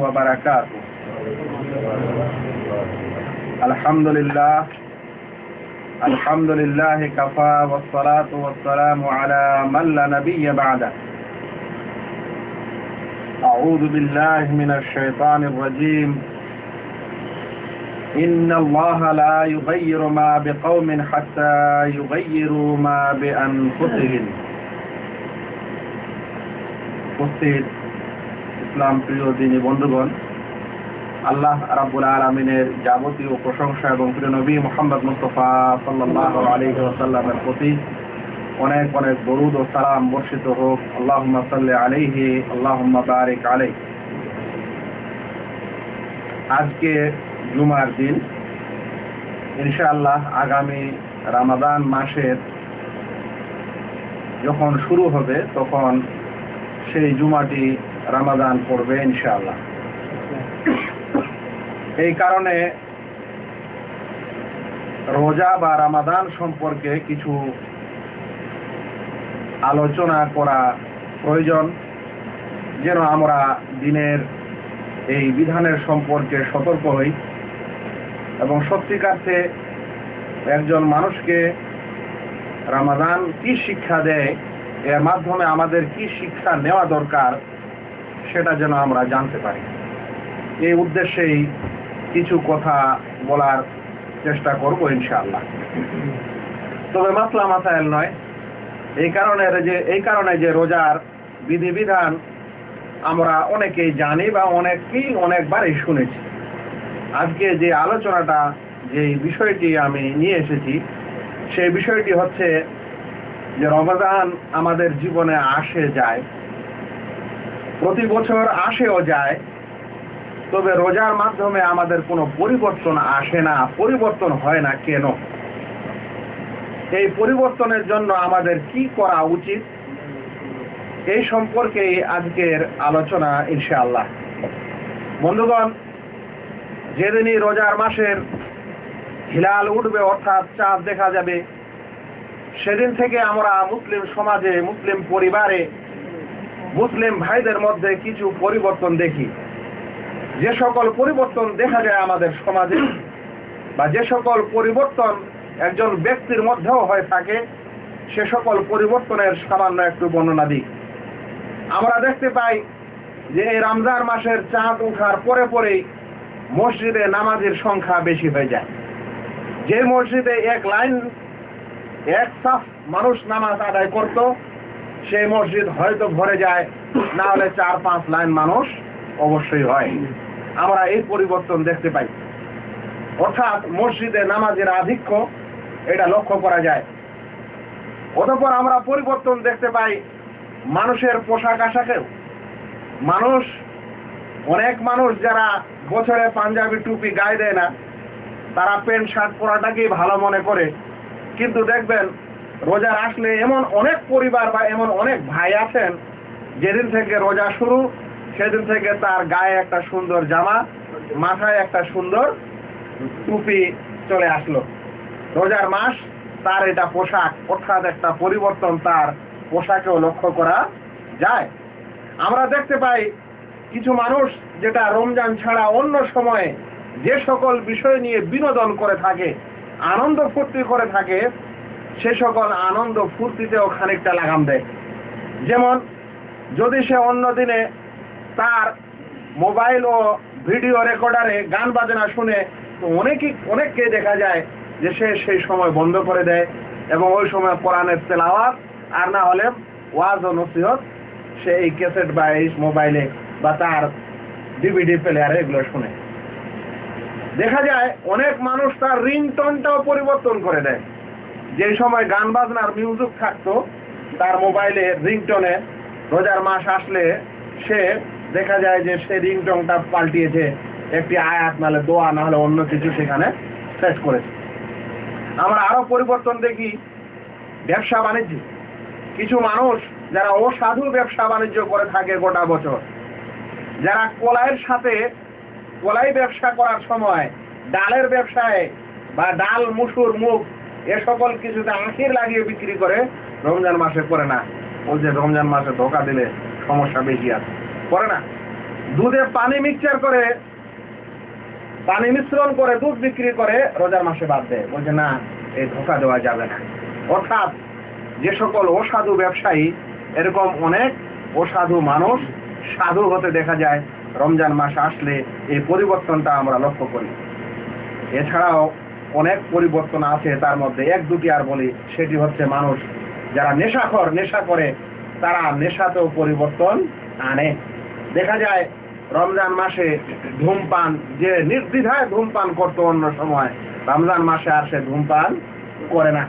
وبركاته. الحمد لله. الحمد لله كفى والصلاة والسلام على من لا نبي بعده. أعوذ بالله من الشيطان الرجيم. إن الله لا يغير ما بقوم حتى يغيروا ما بأنفسهم. ইসলাম প্রিয় দিনী বন্ধুগণ, আল্লাহ রাব্বুল আলমিনের যাবতীয় প্রশংসা এবং প্রিয় নবী মোহাম্মদ মুস্তফা সাল্লাহ আলী ওসাল্লামের প্রতি অনেক অনেক দরুদ ও সালাম বর্ষিত হোক। আল্লাহ সাল্লি আলিহি আল্লাহ বারিক আলাই আজকে জুমার দিন। ইনশাআল্লাহ আগামী রামাদান মাসের যখন শুরু হবে, তখন সেই জুমাটি রামাদান পড়বে, ইনশাআল্লাহ। এই কারণে রোজা বা রামাদান সম্পর্কে কিছু আলোচনা করা প্রয়োজন, যেন আমরা দিনের এই বিধানের সম্পর্কে সতর্ক হই এবং সত্যিকার্থে একজন মানুষকে রামাদান কি শিক্ষা দেয়, এর মাধ্যমে আমাদের কি শিক্ষা নেওয়া দরকার সেটা যেন আমরা জানতে পারি। এই উদ্দেশ্যেই কিছু কথা বলার চেষ্টা করব ইনশাআল্লাহ। তবে মাসলা মাসাইল নয়, এই কারণে যে, এই কারণে যে রোজার বিধিবিধান আমরা অনেকেই জানি বা অনেকেই অনেকবারই শুনেছি। আজকে যে আলোচনাটা, যে বিষয়টি আমি নিয়ে এসেছি, সেই বিষয়টি হচ্ছে যে রমাদান আমাদের জীবনে আসে, যায় প্রতি বছর আসেও যায়, তবে রোজার মাধ্যমে আমাদের কোনো পরিবর্তন আসে না, পরিবর্তন হয় না কেন? এই পরিবর্তনের জন্য আমাদের কি করা উচিত? এই সম্পর্কে আজকের আলোচনা, ইনশাআল্লাহ। বন্ধুগণ, যেদিনই রোজার মাসের হিলাল উঠবে, অর্থাৎ চাঁদ দেখা যাবে, সেদিন থেকে আমরা মুসলিম সমাজে, মুসলিম পরিবারে মুসলিম ভাইদের মধ্যে কিছু পরিবর্তন দেখি। যে সকল পরিবর্তন দেখা যায় আমাদের সমাজে, বা যে সকল পরিবর্তন একজন ব্যক্তির মধ্যেও হয়ে থাকে, সে সকল পরিবর্তনের সামান্য একটু বর্ণনা দিই। আমরা দেখতে পাই যে এই রমজান মাসের চাঁদ উঠার পরে পরেই মসজিদে নামাজের সংখ্যা বেশি হয়ে যায়। যে মসজিদে এক লাইন, এক সাফ মানুষ নামাজ আদায় করত সেই মসজিদ হয়তো ভরে যায়, না হলে চার পাঁচ লাইন মানুষ অবশ্যই হয়। আমরা এই পরিবর্তন দেখতে পাই। অর্থাৎ মসজিদে নামাজের আধিক্য, এটা লক্ষ্য করা যায়। অতপর আমরা পরিবর্তন দেখতে পাই, মানুষের পোশাক আশাকেও। মানুষ, অনেক মানুষ যারা বছরে পাঞ্জাবি টুপি গায়ে দেয় না, তারা প্যান্ট, শার্ট, পরাটাকেই ভালো মনে করে। কিন্তু দেখবেন রোজার আসলে এমন অনেক পরিবার বা এমন অনেক ভাই আছেন, যেদিন থেকে রোজা শুরু, সেদিন থেকে তার গায়ে একটা সুন্দর জামা, মাথায় একটা সুন্দর টুপি চলে আসলো। রোজার মাস, তার এটা পোশাক, অর্থাৎ একটা পরিবর্তন তার পোশাকেও লক্ষ্য করা যায়। আমরা দেখতে পাই কিছু মানুষ যেটা রমজান ছাড়া অন্য সময়ে যে সকল বিষয় নিয়ে বিনোদন করে থাকে, আনন্দ ফুর্তি করে থাকে সে সকল আনন্দ ফুর্তিতেও খানিকটা লাগাম দেয়। যেমন, যদি সে অন্য দিনে তার মোবাইল ও ভিডিও রেকর্ডারে গান বাজনা শুনে তো অনেকই অনেককে দেখা যায় যে সে সেই সময় বন্ধ করে দেয় এবং ওই সময় কোরআনের তেলাওয়াত আর না হলে ওয়াজ ও নসিহত সে এই ক্যাসেট বা এই মোবাইলে বা তার ডিভিডি প্লেয়ারে এগুলো শুনে। দেখা যায় অনেক মানুষ তার রিংটনটাও পরিবর্তন করে দেয়। যে সময় গান বাজনার মিউজিক থাকতো, তার মোবাইলে রিংটনে রোজার মাস আসলে সে দেখা যায় যে সে রিংটনটা পাল্টিয়েছে, একটি আয়াত নাহলে দোয়া না হলে অন্য কিছু সেখানে সেট করেছে। আমরা আরও পরিবর্তন দেখি ব্যবসা বাণিজ্য। কিছু মানুষ যারা অসাধু ব্যবসা বাণিজ্য করে থাকে গোটা বছর, যারা কলাইয়ের সাথে কলাই ব্যবসা করার সময় ডালের ব্যবসায় বা ডাল, মুসুর মুখ এ সকল কিছুতে আঁখির লাগিয়ে বিক্রি করে রমজান মাসে করে না। বলছে রমজান মাসে ধোকা দিলে সমস্যা বেশি আছে। করে না, দুধে পানি মিক্সচার করে, পানি মিশ্রণ করে দুধ বিক্রি করে রোজার মাসে বাদ দেয়। বলছে, না, এই ধোকা দেওয়া যাবে না। অর্থাৎ যে সকল অসাধু ব্যবসায়ী, এরকম অনেক অসাধু মানুষ, সাধু হতে দেখা যায়, রমজান মাস আসলে এই পরিবর্তনটা আমরা লক্ষ্য করি। এছাড়াও অনেক পরিবর্তন আছে তার মধ্যে। এক দুটি আর বলি, সেটি হচ্ছে মানুষ যারা নেশাখর, নেশা করে, তারা নেশাতেও পরিবর্তন আনে। দেখা যায়, রমজান মাসে ধূমপান, যে নির্দ্বিধায় ধূমপান করতো অন্য সময়, রমজান মাসে আর সে ধূমপান করে না।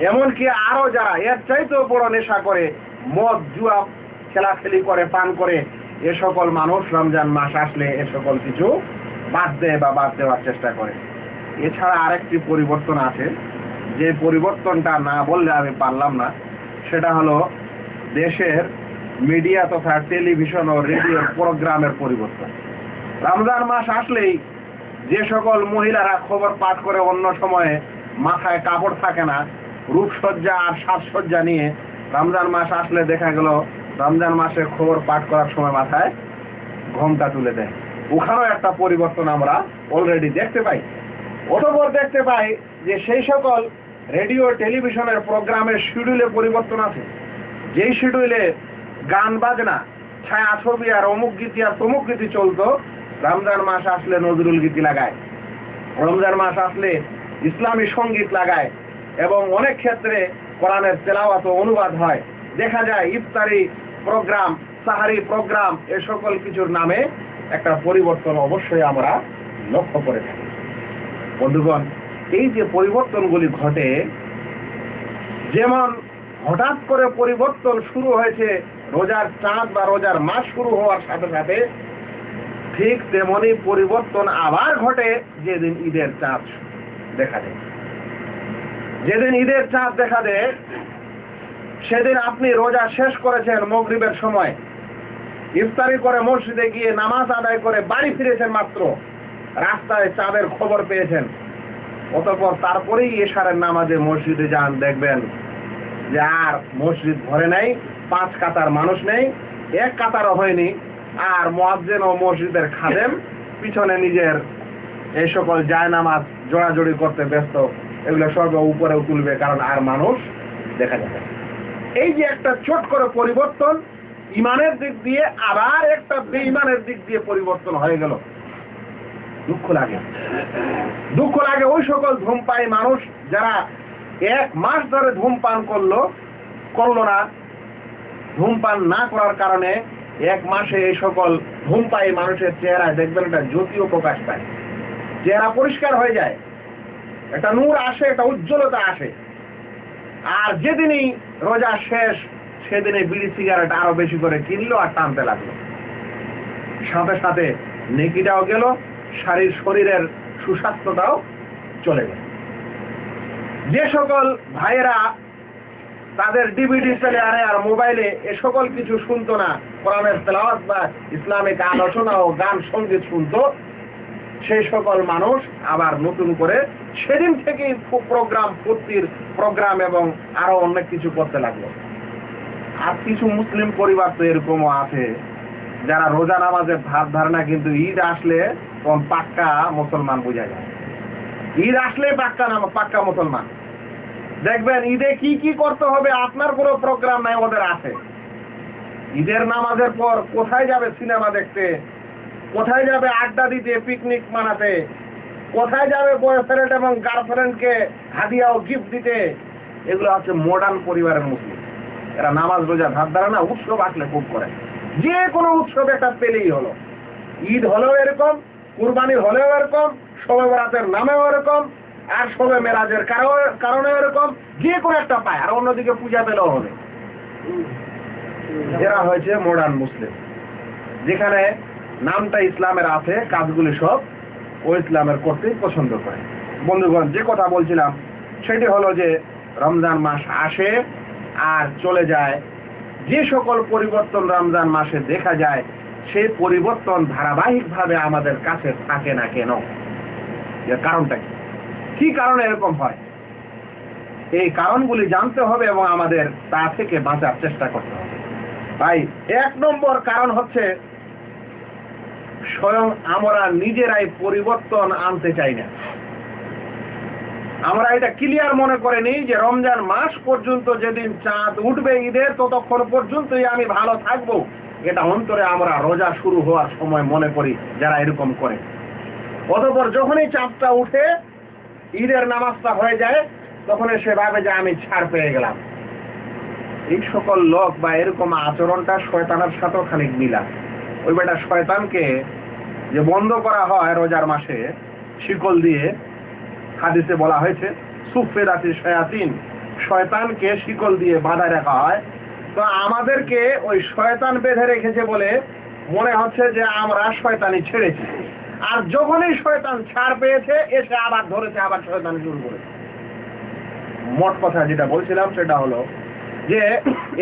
এমনকি আরও যারা, এর চাইতেও বড় নেশা করে, মদ, জুয়া, খেলাখেলি করে, পান করে, এ সকল মানুষ রমজান মাস আসলে এ সকল কিছু বাদ দেয় বা বাদ দেওয়ার চেষ্টা করে। এছাড়া আরেকটি পরিবর্তন আছে। যে পরিবর্তনটা না বললে আমি পারলাম না, সেটা হলো দেশের মিডিয়া তথা টেলিভিশন ও রেডিওর প্রোগ্রামের পরিবর্তন। রমজান মাস আসলেই যে সকল মহিলারা খবর পাঠ করে অন্য সময়ে মাথায় কাপড় থাকে না, রূপসজ্জা আর সাজসজ্জা নিয়ে রমজান মাস আসলে দেখা গেল রমজান মাসে খবর পাঠ করার সময় মাথায় ঘোমটা তুলে দেয়। ওখানেও একটা পরিবর্তন আমরা অলরেডি দেখতে পাই। অতপর দেখতে পাই যে সেই সকল রেডিও, টেলিভিশনের প্রোগ্রামের শিডিউলে পরিবর্তন আছে। যেই শিডিউলে গান, বাজনা ছায়া ছবি আর অমুক গীতি আর তমুক গীতি চলতো, রমজান মাস আসলে নজরুল গীতি লাগায়। রমজান মাস আসলে ইসলামী সংগীত লাগায় এবং অনেক ক্ষেত্রে কোরআনের তেলাওয়াত অনুবাদ হয়। দেখা যায় ইফতারি প্রোগ্রাম, সাহারি প্রোগ্রাম, এ সকল কিছুর নামে একটা পরিবর্তন অবশ্যই আমরা লক্ষ্য করে থাকি। বন্ধুগণ, এই যে পরিবর্তনগুলি ঘটে, যেমন হঠাৎ করে পরিবর্তন শুরু হয়েছে রোজার চাঁদ বা রোজার মাস শুরু হওয়ার সাথে সাথে, ঠিক তেমনি পরিবর্তন আবার ঘটে যেদিন ঈদের চাঁদ দেখা দেয় যেদিন ঈদের চাঁদ দেখা দেয় সেদিন আপনি রোজা শেষ করেছেন মগরিবের সময়। ইফতারি করে মসজিদে গিয়ে, নামাজ আদায় করে বাড়ি ফিরেছেন মাত্র। রাস্তায় চাঁদের খবর পেয়েছেন। অতঃপর তারপরেই এশারের নামাজে মসজিদে যান, দেখবেন যে আর মসজিদ ভরে নাই, পাঁচ কাতার মানুষ নেই, এক কাতারও হয়নি, আর মোয়াজ্জেন ও মসজিদের খাদেম পিছনে নিজের এই সকল জায় নামাজ জোড়াজোড়ি করতে ব্যস্ত, এগুলো সর্ব উপরেও তুলবে, কারণ আর মানুষ দেখা যাবে এই যে একটা ছোট করে পরিবর্তন, ইমানের দিক দিয়ে আবার একটা বেঈমানের দিক দিয়ে পরিবর্তন হয়ে গেল। দুঃখ লাগে। দুঃখ লাগে ওই সকল ধূমপাই মানুষ যারা এক মাস ধরে ধূমপান করল করল না। ধূমপান না করার কারণে এক মাসে এই সকল ধূমপাই মানুষের চেহারায় দেখবেন, একটা জ্যোতিও প্রকাশ পায়। চেহারা পরিষ্কার হয়ে যায়। একটা নূর আসে, একটা উজ্জ্বলতা আসে। আর যেদিনই রোজা শেষ সেদিনে বিড়ি সিগারেট আরও বেশি করে কিনলো আর টানতে লাগল। সাথে সাথে নেকিটাও গেল শারীর শরীরের সুস্বাস্থ্যটাও চলে গেল। যে সকল ভাইয়েরা তাদের ডিভিডি প্লেয়ারে আর মোবাইলে এ সকল কিছু শুনতো না, কোরআনের তেলাওয়াত বা ইসলামিক আলোচনা ও গান, সংগীত শুনতো সেই সকল মানুষ আবার নতুন করে সেদিন থেকেই প্রোগ্রাম ফুর্তির প্রোগ্রাম এবং আরও অনেক কিছু করতে লাগল। আর কিছু মুসলিম পরিবার তো এরকমও আছে যারা রোজা নামাজে ভাত ধারে না কিন্তু ঈদ আসলে তখন পাক্কা মুসলমান বোঝা যায়। ঈদ আসলে পাক্কা নাম পাক্কা মুসলমান। দেখবেন ঈদে কি কি করতে হবে আপনার কোনো প্রোগ্রাম নাই, ওদের আছে। ঈদের নামাজের পর কোথায় যাবে সিনেমা দেখতে? কোথায় যাবে আড্ডা দিতে, পিকনিক মানাতে? কোথায় যাবে বয়ফ্রেন্ড এবং গার্লফ্রেন্ডকে হাদিয়া ও গিফট দিতে? এগুলো হচ্ছে মডার্ন পরিবারের মুসলিম। এরা নামাজ, রোজা ধার ধারে না উৎসব আসলে খুব করে। যে কোনো উৎসব একটা পেলেই হলো। ঈদ হলেও এরকম, কুরবানি হলেও এরকম শবে বরাতের নামেও এরকম, আর শবে মেরাজের কারণে এরকম, যে কোনো একটা পায়, আর অন্যদিকে পূজা পেলেও হবে। এরা হয়েছে মডার্ন মুসলিম। যেখানে নামটা ইসলামের আছে, কাজগুলি সব ও ইসলামের করতেই পছন্দ করে। বন্ধুগণ, যে কথা বলছিলাম, সেটি হলো যে রমজান মাস আসে আর চলে যায় যে সকল পরিবর্তন রমজান মাসে দেখা যায়, সেই পরিবর্তন ধারাবাহিকভাবে আমাদের কাছে থাকে না কেন? এর কারণটা কি? কি কারণে এরকম হয়? এই কারণগুলি জানতে হবে এবং আমাদের তা থেকে বাঁচার চেষ্টা করতে হবে। ভাই এক নম্বর কারণ হচ্ছে, স্বয়ং আমরা নিজেরাই পরিবর্তন আনতে চাই না। আমরা এটা ক্লিয়ার মনে করে নিই যে রমজান মাস পর্যন্ত যেদিন চাঁদ উঠবে ঈদের ততক্ষণ পর্যন্তই আমি ভালো থাকব। এটা অন্তরে আমরা রোজা শুরু হওয়ার সময় মনে করি যারা এরকম করে। অতপর যখনই চাঁদটা উঠে, ঈদের নামাজটা হয়ে যায় তখন সে ভাবে যে আমি ছাড় পেয়ে গেলাম। এই সকল লোক বা এরকম আচরণটা শয়তানের সাথেও খানিক মিলা। ওই বেটা শয়তানকে যে বন্ধ করা হয় রোজার মাসে, শিকল দিয়ে হাদিসে বলা হয়েছে সুফেরাতি শয়াতিন, শয়তানকে শিকল দিয়ে বাঁধা রাখা হয়। তো আমাদেরকে ওই শয়তান বেঁধে রেখেছে বলে মনে হচ্ছে যে আমরা শয়তানি ছেড়েছি। আর যখনই শয়তান ছাড় পেয়েছে, এসে আবার ধরেছে, আবার শয়তান শুরু করেছে। মোট কথা যেটা বলছিলাম, সেটা হলো যে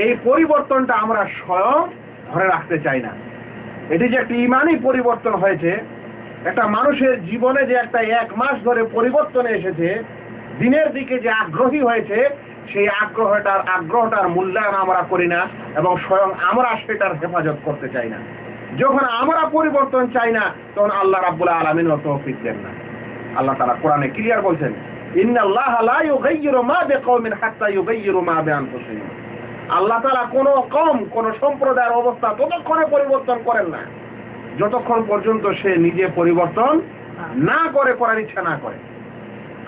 এই পরিবর্তনটা আমরা স্বয়ং ধরে রাখতে চাই না। এটি যে একটি ইমানই পরিবর্তন হয়েছে একটা মানুষের জীবনে যে একটা এক মাস ধরে পরিবর্তন এসেছে, দিনের দিকে যে আগ্রহী হয়েছে, সেই আগ্রহটার আগ্রহটার মূল্যায়ন আমরা করি না এবং স্বয়ং আমরা সেটার হেফাজত করতে চাই না। যখন আমরা পরিবর্তন চাই না, তখন আল্লাহ রাব্বুল আলমিন তৌফিক দেন না। আল্লাহ তারা কোরআনে ক্লিয়ার বলছেন আল্লাহ তাআলা কোন কম, কোন সম্প্রদায়ের অবস্থা ততক্ষণে পরিবর্তন করেন না। যতক্ষণ পর্যন্ত সে নিজে পরিবর্তন না করে, করার ইচ্ছা না করে।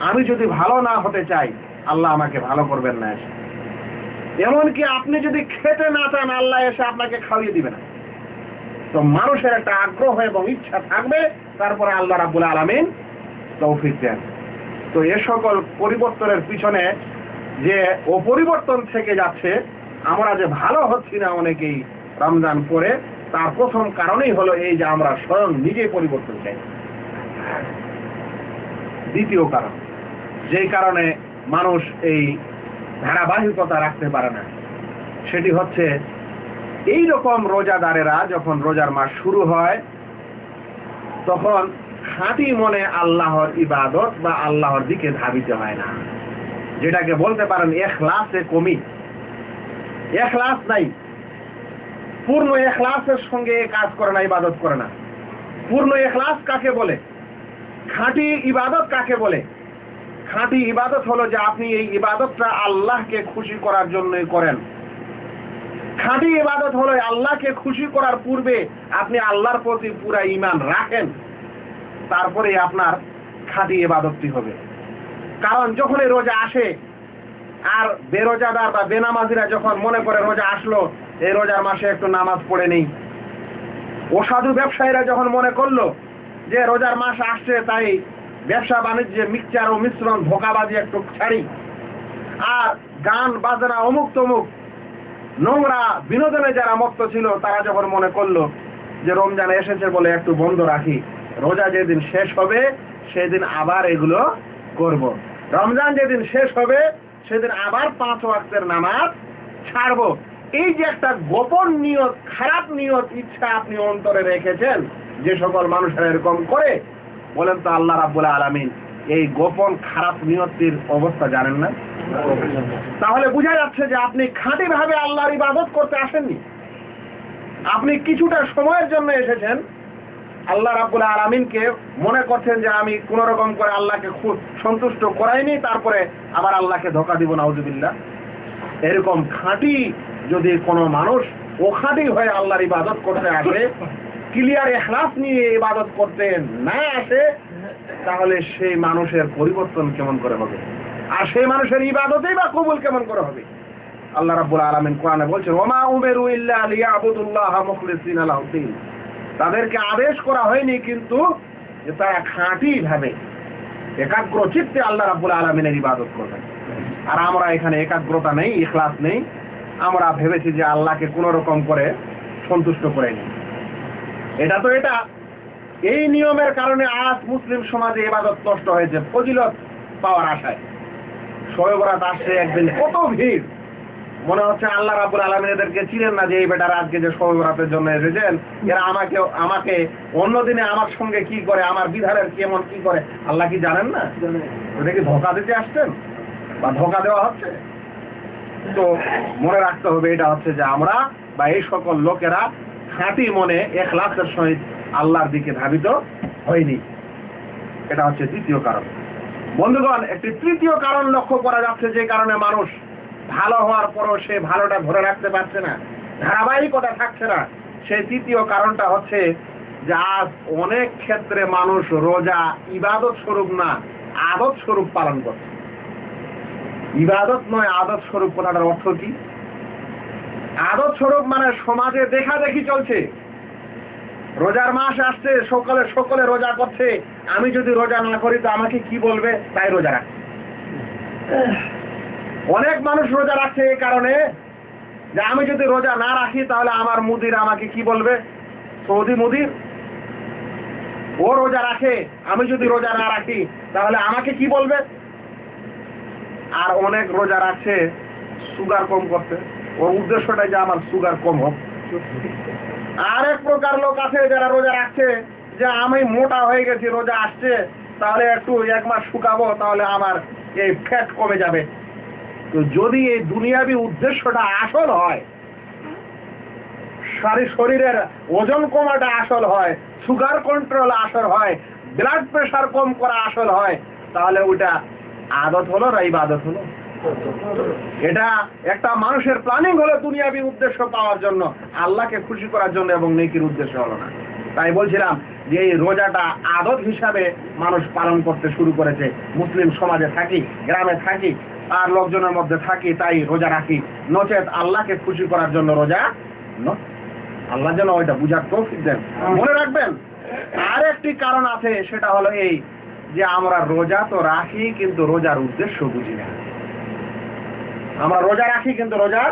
আমি যদি ভালো না হতে চাই, আল্লাহ আমাকে ভালো করবেন না এসে। এমনকি আপনি যদি খেতে না চান, আল্লাহ এসে আপনাকে খাওয়িয়ে দিবে না। তো মানুষের একটা আগ্রহ এবং ইচ্ছা থাকবে, তারপরে আল্লাহ রাবুল আলমিন তৌফিক দেন। তো এ সকল পরিবর্তনের পিছনে যে অপরিবর্তন থেকে যাচ্ছে, আমরা যে ভালো হচ্ছি না অনেকেই রমজান পরে তার প্রথম কারণেই হলো এই যে আমরা স্বয়ং নিজেই পরিবর্তন চাই। দ্বিতীয় কারণ, যেই কারণে মানুষ এই ধারাবাহিকতা রাখতে পারে না, সেটি হচ্ছে এই রকম রোজাদারেরা যখন রোজার মাস শুরু হয়, তখন খাঁটি মনে আল্লাহর ইবাদত বা আল্লাহর দিকে ধাবিতে হয় না। যেটাকে বলতে পারেন এখলাসে কমি। এখলাস নাই পূর্ণ এখলাসের সঙ্গে কাজ করে না, ইবাদত করে না। পূর্ণ এখলাস কাকে বলে? খাঁটি ইবাদত কাকে বলে? খাঁটি ইবাদত হলো যে আপনি এই ইবাদতটা আল্লাহকে খুশি করার জন্যই করেন। খাঁটি ইবাদত হলো আল্লাহকে খুশি করার পূর্বে আপনি আল্লাহর প্রতি পুরা ইমান রাখেন, তারপরে আপনার খাঁটি ইবাদতটি হবে। কারণ যখন রোজা আসে, আর বেরোজাদার বা বেনামাজিরা যখন মনে করে রোজা আসলো এই রোজার মাসে একটু নামাজ পড়ে নেই। অসাধু ব্যবসায়ীরা যখন মনে করল যে রোজার মাস আসছে, তাই ব্যবসা বাণিজ্যে মিক্সচার ও মিশ্রণ ধোকাবাজি একটু ছাড়ি। আর গান, বাজনা, অমুক তমুক নোংরা বিনোদনে যারা মত্ত ছিল, তারা যখন মনে করল যে রমজান এসেছে বলে একটু বন্ধ রাখি, রোজা যেদিন শেষ হবে, সেদিন আবার এগুলো করব। রমজান যেদিন শেষ হবে, সেদিন আবার পাঁচ ওয়াক্তের নামাজ ছাড়বো। এই যে একটা গোপন নিয়ত, খারাপ নিয়ত, ইচ্ছা আপনি অন্তরে রেখেছেন, যে সকল মানুষেরা এরকম করে, বলেন তো আল্লাহ রাবুল আলমিন এই গোপন খারাপ নিয়তির অবস্থা জানেন না? তাহলে বোঝা যাচ্ছে যে আপনি খাঁটি ভাবে আল্লাহর ইবাদত করতে আসেননি। আপনি কিছুটা সময়ের জন্য এসেছেন। আল্লাহ রাবুল আলমিনকে মনে করছেন যে আমি কোন রকম করে আল্লাহকে খুব সন্তুষ্ট করাইনি, তারপরে আবার আল্লাহকে ধোকা দিব, নাউজুবিল্লাহ। এরকম খাঁটি যদি কোনো মানুষ ও খাঁটি হয়ে আল্লাহর ইবাদত করতে আসে ক্লিয়ার এখলাস নিয়ে ইবাদত করতে না আসে, তাহলে সেই মানুষের পরিবর্তন কেমন করে হবে? আর সেই মানুষের ইবাদতেই বা কবুল কেমন করে হবে? আল্লাহ রাব্বুল আলামিন কোরআনে বলছেন, ওমা উমেরু ইল্লা লিয়াবুদুল্লাহ মুখলিসিনা লাহুদ্দিন তাদেরকে আদেশ করা হয়নি, কিন্তু যে তারা খাঁটি ভাবে একাগ্র চিত্তে আল্লাহ রাব্বুল আলামিনের ইবাদত করবেন। আর আমরা এখানে একাগ্রতা নেই, ইখলাস নেই আমরা ভেবেছি যে আল্লাহকে কোন রকম করে সন্তুষ্ট করে নিই। এটা তো এটা। এই নিয়মের কারণে আজ মুসলিম সমাজে এবাদত নষ্ট হয়েছে ফজিলত পাওয়ার আশায়। শোয়েবরাত আসছে একদিন কত ভিড়। মনে হচ্ছে আল্লাহ রাবুল আলমিন এদেরকে চিনেন না যে এই বেটার আজকে যে শোয়েবরাতের জন্য এসেছেন। এরা আমাকে আমাকে অন্যদিনে আমার সঙ্গে কি করে আমার বিধানের কেমন কি করে আল্লাহ কি জানেন না? ওটা কি ধোকা দিতে আসছেন? বা ধোকা দেওয়া হচ্ছে? তো মনে রাখতে হবে, এটা হচ্ছে যে আমরা বা এই সকল লোকেরা খাঁটি মনে এখলাসের সহিত আল্লাহর দিকে ধাবিত হয়নি। এটা হচ্ছে দ্বিতীয় কারণ। বন্ধুগণ, একটি তৃতীয় কারণ লক্ষ্য করা যাচ্ছে যে কারণে মানুষ ভালো হওয়ার পরও সে ভালোটা ধরে রাখতে পারছে না, ধারাবাহিকতা থাকছে না। সেই তৃতীয় কারণটা হচ্ছে যে আজ অনেক ক্ষেত্রে মানুষ রোজা ইবাদত স্বরূপ না, আদত স্বরূপ পালন করছে। ইবাদত নয় আদত স্বরূপ কথাটার অর্থ কি? আদত স্বরূপ মানে সমাজে দেখা দেখি চলছে। রোজার মাস আসছে, সকালে সকলে রোজা করছে। আমি যদি রোজা না করি, তো আমাকে কি বলবে? তাই রোজা রাখছে। অনেক মানুষ রোজা রাখছে এই কারণে যে আমি যদি রোজা না রাখি, তাহলে আমার মুদির আমাকে কি বলবে? সৌদি মুদির? ও রোজা রাখে, আমি যদি রোজা না রাখি, তাহলে আমাকে কি বলবে? আর অনেক রোজা রাখছে সুগার কম করতে ওর উদ্দেশ্যটাই যে আমার সুগার কম হোক। আর এক প্রকার লোক আছে যারা রোজা রাখছে, যে আমি মোটা হয়ে গেছি, রোজা আসছে, তাহলে একটু এক মাস শুকাবো, তাহলে আমার এই ফ্যাট কমে যাবে। তো যদি এই দুনিয়াবি উদ্দেশ্যটা আসল হয়, সারি শরীরের ওজন কমাটা আসল হয় সুগার কন্ট্রোল আসল হয় ব্লাড প্রেশার কম করা আসল হয়, তাহলে ওটা আদত হলো না ইবাদত হলো? এটা একটা মানুষের প্ল্যানিং হলো দুনিয়াবি উদ্দেশ্য পাওয়ার জন্য, আল্লাহকে খুশি করার জন্য এবং নেকির উদ্দেশ্য হলো না। তাই বলছিলাম যে এই রোজাটা আদত হিসাবে মানুষ পালন করতে শুরু করেছে। মুসলিম সমাজে থাকি, গ্রামে থাকি, আর লোকজনের মধ্যে থাকি, তাই রোজা রাখি। নচেত আল্লাহকে খুশি করার জন্য রোজা। আল্লাহ যেন ওইটা বুঝার তৌফিক দেন। মনে রাখবেন আর একটি কারণ আছে, সেটা হলো এই যে আমরা রোজা তো রাখি, কিন্তু রোজার উদ্দেশ্য বুঝি না। আমরা রোজা রাখি, কিন্তু রোজার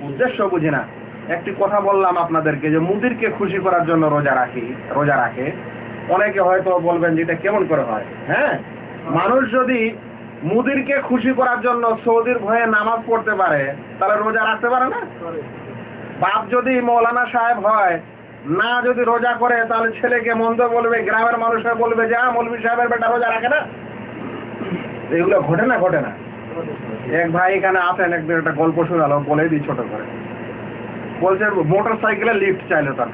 উদ্দেশ্য বুঝি না। একটি কথা বললাম আপনাদেরকে, যে মুদিরকে খুশি করার জন্য রোজা রাখি, রোজা রাখে। অনেকে হয়তো বলবেন যে এটা কেমন করে হয় হ্যাঁ? মানুষ যদি মুদিরকে খুশি করার জন্য সৌদির ভয়ে নামাজ পড়তে পারে, তাহলে রোজা রাখতে পারে না? বাপ যদি মৌলানা সাহেব হয় না যদি রোজা করে তাহলে ছেলেকে মন্দ বলবে গ্রামের মানুষের বলবে যে "আহ, মৌলভী সাহেবের বেটা রোজা রাখে না? এগুলো ঘটে না ঘটে না। এক ভাই এখানে আসেন একদিন একটা গল্প শোনালো বলে দিই ছোট করে। বলছে মোটর সাইকেলে লিফট চাইলো তার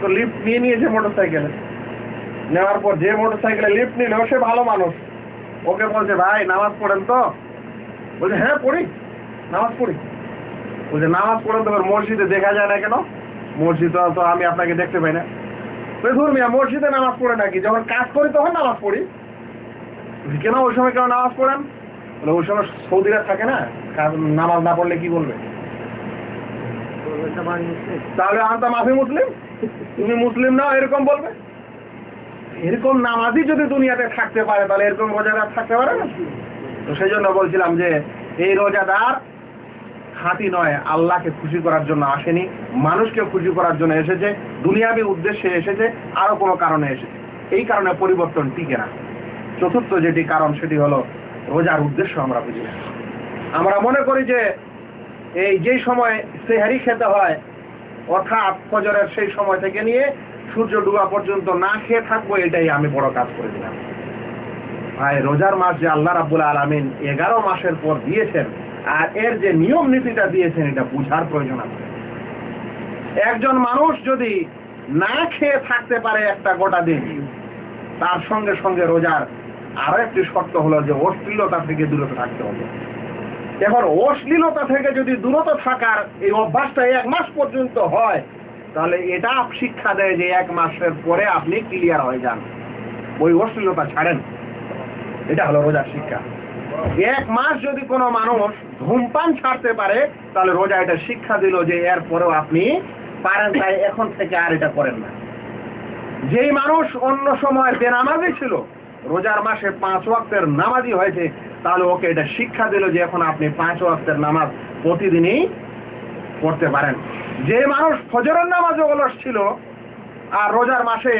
তো লিফট নিয়ে নিয়েছে মোটর সাইকেলে। নেওয়ার পর যে মোটর সাইকেলে লিফট নিল সে ভালো মানুষ। ওকে বলছে ভাই নামাজ পড়েন তো? বলছে হ্যাঁ পড়ি। নামাজ পড়ি। বলছে নামাজ পড়েন তো মসজিদে দেখা যায় না কেন? মসজিদে তো আমি আপনাকে দেখতে পাই না। তো ধর মসজিদে নামাজ পড়ে নাকি যখন কাজ করি তখন নামাজ পড়ি। কেন ওই সময় কেন নামাজ পড়েন? বলে ওই সময় সৌদিরা থাকে না নামাজ না পড়লে কি বলবে? তাহলে আনতা মাফি মুসলিম। তুমি মুসলিম না, এরকম বলবে? এরকম নামাজই যদি দুনিয়াতে থাকতে পারে, তাহলে এরকম রোজাদার থাকতে পারে না? তো সেই জন্য বলছিলাম যে, এই রোজাদার খাঁটি নয়, আল্লাহকে খুশি করার জন্য আসেনি, মানুষকে খুশি করার জন্য এসেছে, দুনিয়াবি উদ্দেশ্যে এসেছে, আরও কোনো কারণে এসেছে। এই কারণে পরিবর্তন টিকে না। চতুর্থ যেটি কারণ, সেটি হলো রোজার উদ্দেশ্য আমরা বুঝি না। আমরা মনে করি যে এই যেই সময় সেহারি খেতে হয়, অর্থাৎ ফজরের সেই সময় থেকে নিয়ে সূর্য ডুবা পর্যন্ত না খেয়ে থাকব, এটাই আমি বড় কাজ করে দিলাম। ভাই, রোজার মাস যে আল্লাহ রাবুল আলমিন এগারো মাসের পর দিয়েছেন আর এর যে নিয়ম নীতিটা দিয়েছেন, এটা বুঝার প্রয়োজন আছে। একজন মানুষ যদি না খেয়ে থাকতে পারে একটা গোটা দিন, তার সঙ্গে সঙ্গে রোজার আরও একটি শর্ত হলো যে অশ্লীলতা থেকে দূরত থাকতে হবে। এখন অশ্লীলতা থেকে যদি দূরত থাকার এই অভ্যাসটা এক মাস পর্যন্ত হয়, তাহলে এটা শিক্ষা দেয় যে এক মাসের পরে আপনি ক্লিয়ার হয়ে যান। ওই অশ্লীলতা ছাড়েন। এটা হলো রোজার শিক্ষা। এক মাস যদি কোনো মানুষ ধূমপান ছাড়তে পারে, তাহলে রোজা এটা শিক্ষা দিল যে এর পরেও আপনি পারেন, তাই এখন থেকে আর এটা করেন না। যেই মানুষ অন্য সময় বেনামাজি ছিল, রোজার মাসে পাঁচ ওয়াক্তের নামাজি হয়েছে, তাহলে ওকে এটা শিক্ষা দিল যে এখন আপনি পাঁচ ওয়াক্তের নামাজ প্রতিদিনই পড়তে পারেন। যে মানুষ ফজরের নামাজে অলস ছিল, আর রোজার মাসে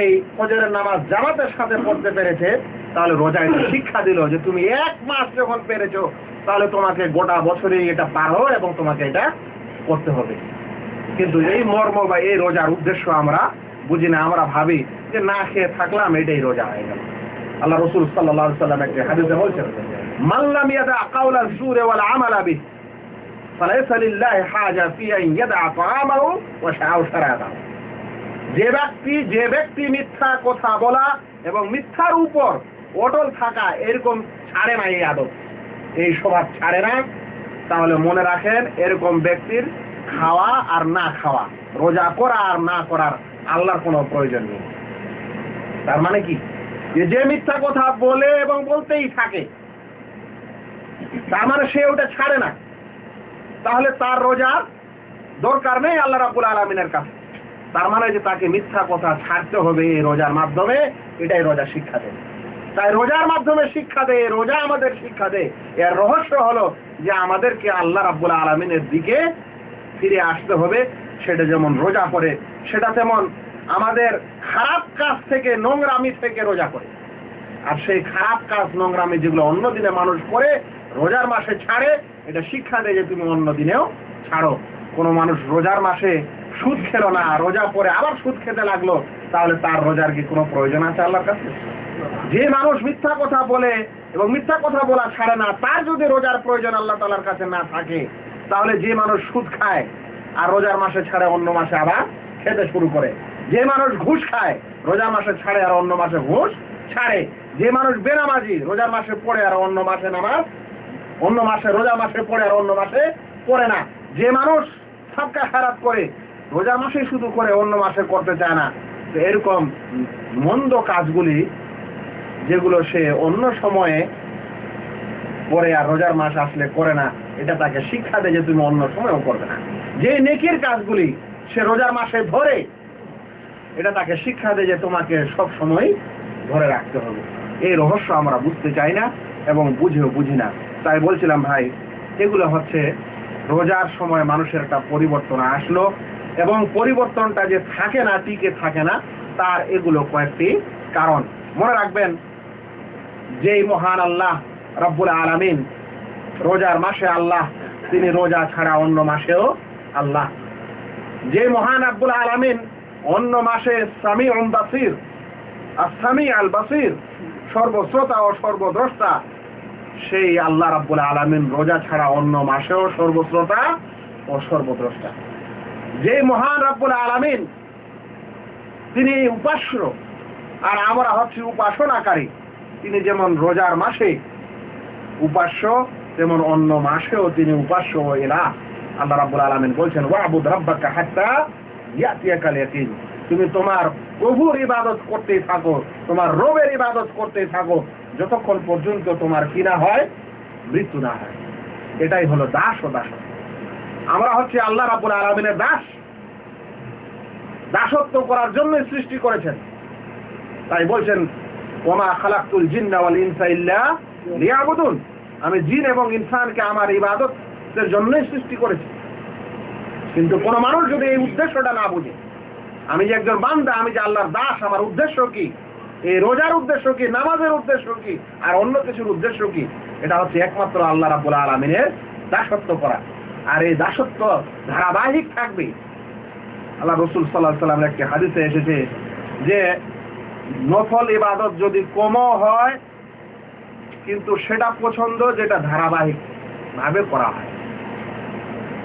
এই ফজরের নামাজ জামাতের সাথে পড়তে পেরেছে তাহলে রোজা এটা শিক্ষা দিল যে তুমি এক মাস যখন পেরেছো তাহলে তোমাকে গোটা বছরেই এটা পারো এবং তোমাকে এটা করতে হবে কিন্তু এই মর্ম বা এই রোজার উদ্দেশ্য আমরা বুঝি না আমরা ভাবি যে না খেয়ে থাকলাম এটাই রোজা হয়ে গেল আল্লাহ রসুল সাল্লাহ সাল্লাম একটি হাদিসে বলছেন মাল্লাম ইয়াদা কাউলা জুরে ওয়াল আমালা বিহ فليس لله حاجة في أن يدع طعامه وشعاو شرابه যে ব্যক্তি যে ব্যক্তি মিথ্যা কথা বলা এবং মিথ্যার উপর অটল থাকা এরকম ছাড়ে না এই আদত এই স্বভাব ছাড়ে না। তাহলে মনে রাখেন, এরকম ব্যক্তির খাওয়া আর না খাওয়া, রোজা করা আর না করার আল্লাহর কোনো প্রয়োজন নেই। তার মানে কি? যে মিথ্যা কথা বলে এবং বলতেই থাকে, তার মানে সে ওটা ছাড়ে না। তাহলে তার রোজা দরকার নেই আল্লাহ রাবুল আলমিনের কাছে। তার মানে যে তাকে মিথ্যা কথা ছাড়তে হবে এই রোজার মাধ্যমে, এটাই রোজা শিক্ষা দেয় তাই রোজার মাধ্যমে শিক্ষা দেয় রোজা আমাদের শিক্ষা দেয় এর রহস্য হলো যে আমাদেরকে আল্লাহ রাব্বুল আলমিনের দিকে ফিরে আসতে হবে, সেটা যেমন রোজা করে সেটা তেমন আমাদের খারাপ কাজ থেকে নোংরামি থেকে রোজা করে আর সেই খারাপ কাজ, নোংরামি যেগুলো অন্য দিনে মানুষ করে, রোজার মাসে ছাড়ে, এটা শিক্ষা দেয় যে তুমি অন্য দিনেও ছাড়ো। কোনো মানুষ রোজার মাসে সুদ খেলো না, রোজা পরে আবার সুদ খেতে লাগল, তাহলে তার রোজার কি কোনো প্রয়োজন আছে আল্লাহর কাছে? যে মানুষ মিথ্যা কথা বলে এবং মিথ্যা কথা বলা ছাড়ে না, তার যদি রোজার প্রয়োজন আল্লাহ তালার কাছে না থাকে, তাহলে যে মানুষ সুদ খায় আর রোজার মাসে ছাড়ে, অন্য মাসে আবার খেতে শুরু করে। যে মানুষ ঘুষ খায়, রোজার মাসে ছাড়ে আর অন্য মাসে ঘুষ ছাড়ে। যে মানুষ বেনামাজি, রোজার মাসে পড়ে আর অন্য মাসে নামাজ, অন্য মাসে রোজা মাসে পড়ে আর অন্য মাসে পড়ে না। যে মানুষ সবকা খারাপ করে রোজা মাসে শুধু করে, অন্য মাসে করতে চায় না। এরকম মন্দ কাজগুলি যেগুলো সে অন্য সময়ে করে আর রোজার মাস আসলে করে না, এটা তাকে শিক্ষা দেয় যে তুমি অন্য সময়ও করবে না। যে নেকির কাজগুলি সে রোজার মাসে ধরে, এটা তাকে শিক্ষা দেয় যে তোমাকে সব সময় ধরে রাখতে হবে। এই রহস্য আমরা বুঝতে চাই না এবং বুঝেও বুঝি না। তাই বলছিলাম, ভাই, এগুলো হচ্ছে রোজার সময় মানুষের একটা পরিবর্তন আসলো এবং পরিবর্তনটা যে থাকে না, টিকে থাকে না, তার এগুলো কয়েকটি কারণ। মনে রাখবেন যেই মহান আল্লাহ রব্বুল আলামিন রোজার মাসে আল্লাহ, তিনি রোজা ছাড়া অন্য মাসেও আল্লাহ। যে মহান আব্বুল আলামিন অন্য মাসে সামি বাসির, আর সামি আল বাসির, সর্বশ্রোতা ও সর্বদ্রষ্টা, সেই আল্লাহ রাব্বুল আলামিন রোজা ছাড়া অন্য মাসেও সর্বশ্রোতা ও সর্বদ্রষ্টা। যে মহান রাব্বুল আলামিন, তিনি উপাস্য, আর আমরা হচ্ছি উপাসনাকারী। তিনি যেমন রোজার মাসে উপাস্য, তেমন অন্য মাসেও তিনি উপাস্য এলা আল্লাহ রাব্বুল আলামিন বলছেন তুমি তোমার প্রভুর ইবাদত করতেই থাকো, তোমার রবের ইবাদত করতেই থাকো। যতক্ষণ পর্যন্ত তোমার কি না হয়, মৃত্যু না হয়। এটাই হলো দাস ও দাস আমরা হচ্ছে আল্লাহ রাব্বুল আলামিনের দাস। দাসত্ব করার জন্য সৃষ্টি করেছেন। তাই বলছেন আমি জিন এবং ইনসানকে আমার ইবাদতের জন্যই সৃষ্টি করেছি। কিন্তু কোন মানুষ যদি এই উদ্দেশ্যটা না বুঝে, আমি যে একজন বান্দা, আমি যে আল্লাহর দাস, আমার উদ্দেশ্য কি? এই রোজার উদ্দেশ্য কি? নামাজের উদ্দেশ্য কি? আর অন্য কিছুর উদ্দেশ্য কি? এটা হচ্ছে একমাত্র আল্লাহ রাব্বুল আলমিনের দাসত্ব করা। আর এই দাসত্ব ধারাবাহিক থাকবে। আল্লাহ রসুল সাল্লাহ সাল্লামের একটি হাদিসে এসেছে যে নফল ইবাদত যদি কমও হয়, কিন্তু সেটা পছন্দ যেটা ধারাবাহিক ভাবে করা হয়।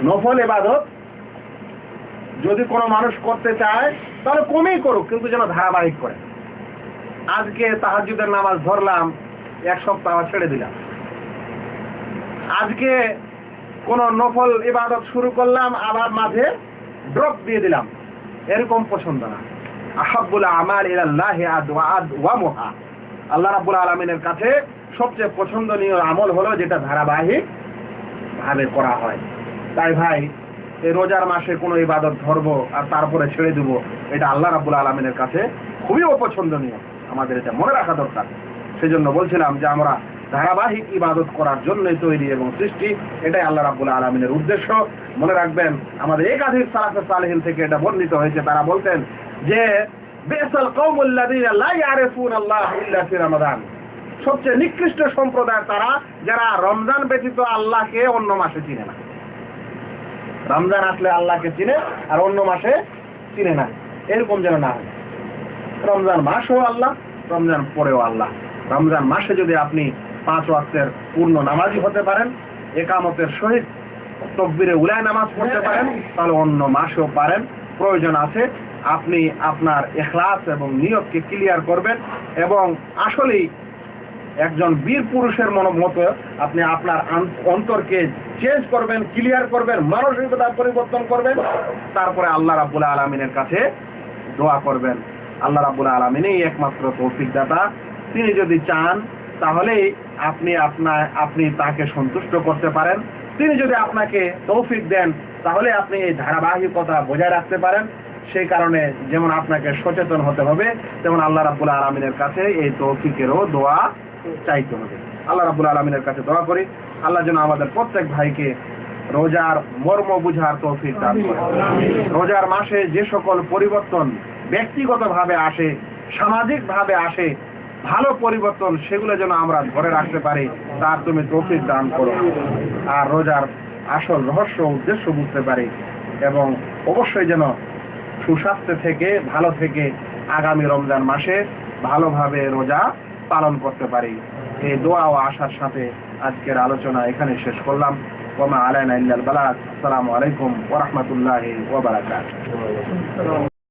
নফল ইবাদত যদি কোনো মানুষ করতে চায়, তাহলে কমেই করুক, কিন্তু যেন ধারাবাহিক করে। আজকে তাহাজুদের নামাজ ধরলাম, এক সপ্তাহ ছেড়ে দিলাম। আজকে কোন নফল ইবাদত শুরু করলাম, আবার মাঝে ড্রপ দিয়ে দিলাম। এরকম পছন্দ না। আহাবুল আমার আল্লাহ রাব্বুল আলামিনের কাছে সবচেয়ে পছন্দনীয় আমল হলো যেটা ধারাবাহিক ভাবে করা হয়। তাই ভাই, এই রোজার মাসে কোনো ইবাদত ধরবো আর তারপরে ছেড়ে দেবো, এটা আল্লাহ রাব্বুল আলমিনের কাছে খুবই অপছন্দনীয়। আমাদের এটা মনে রাখা দরকার। সেজন্য বলছিলাম যে আমরা ধারাবাহিক ইবাদত করার জন্যই তৈরি এবং সৃষ্টি, এটাই আল্লাহ রাব্বুল আলমিনের উদ্দেশ্য। মনে রাখবেন, আমাদের একাধিক সালাফে সালেহিন থেকে এটা বর্ণিত হয়েছে। তারা বলতেন যে, বেসাল কৌমুল্লাদিনা লা আল্লাহ ইল্লা ফি সবচেয়ে নিকৃষ্ট সম্প্রদায় তারা, যারা রমজান ব্যতীত আল্লাহকে অন্য মাসে চিনে না। রমজান আসলে আল্লাহকে চিনে আর অন্য মাসে চিনে না। এরকম যেন না হয়। রমজান মাসও আল্লাহ, রমজান পরেও আল্লাহ। রমজান মাসে যদি আপনি পাঁচ ওয়াক্তের পূর্ণ নামাজি হতে পারেন, একামতের সহিত তকবিরে উলায় নামাজ পড়তে পারেন, তাহলে অন্য মাসেও পারেন। প্রয়োজন আছে আপনি আপনার এখলাস এবং নিয়তকে ক্লিয়ার করবেন এবং আসলেই একজন বীর পুরুষের মতো আপনি আপনার অন্তরকে চেঞ্জ করবেন ক্লিয়ার করবেন, মানসিকতা পরিবর্তন করবেন। তারপরে আল্লাহ রাব্বুল আলমিনের কাছে দোয়া করবেন। আল্লাহ রাব্বুল আলমিনই একমাত্র তৌফিক দাতা। তিনি যদি চান, তাহলেই আপনি আপনার আপনি তাকে সন্তুষ্ট করতে পারেন। তিনি যদি আপনাকে তৌফিক দেন, তাহলে আপনি এই ধারাবাহিকতা বজায় রাখতে পারেন। সেই কারণে যেমন আপনাকে সচেতন হতে হবে তেমন আল্লাহ রাব্বুল আলমিনের কাছে এই তৌফিকেরও দোয়া চাইতে হবে। আল্লাহ রাব্বুল আলমিনের কাছে দোয়া করি আল্লাহ যেন আমাদের প্রত্যেক ভাইকে রোজার মর্ম বুঝার তৌফিক দান করে। রোজার মাসে যে সকল পরিবর্তন ব্যক্তিগতভাবে আসে সামাজিকভাবে আসে ভালো পরিবর্তন সেগুলো যেন আমরা ধরে রাখতে পারি তার তুমি তৌফিক দান করো। আর রোজার আসল রহস্য উদ্দেশ্য বুঝতে পারি এবং অবশ্যই যেন সুস্বাস্থ্য থেকে ভালো থেকে আগামী রমজান মাসে ভালোভাবে রোজা পালন করতে পারি। এই দোয়া ও আশার সাথে আজকের আলোচনা এখানে শেষ করলাম। ওমা আলাইনা ইল্লাল বালাগ। আসসালামু আলাইকুম ওয়া রাহমাতুল্লাহি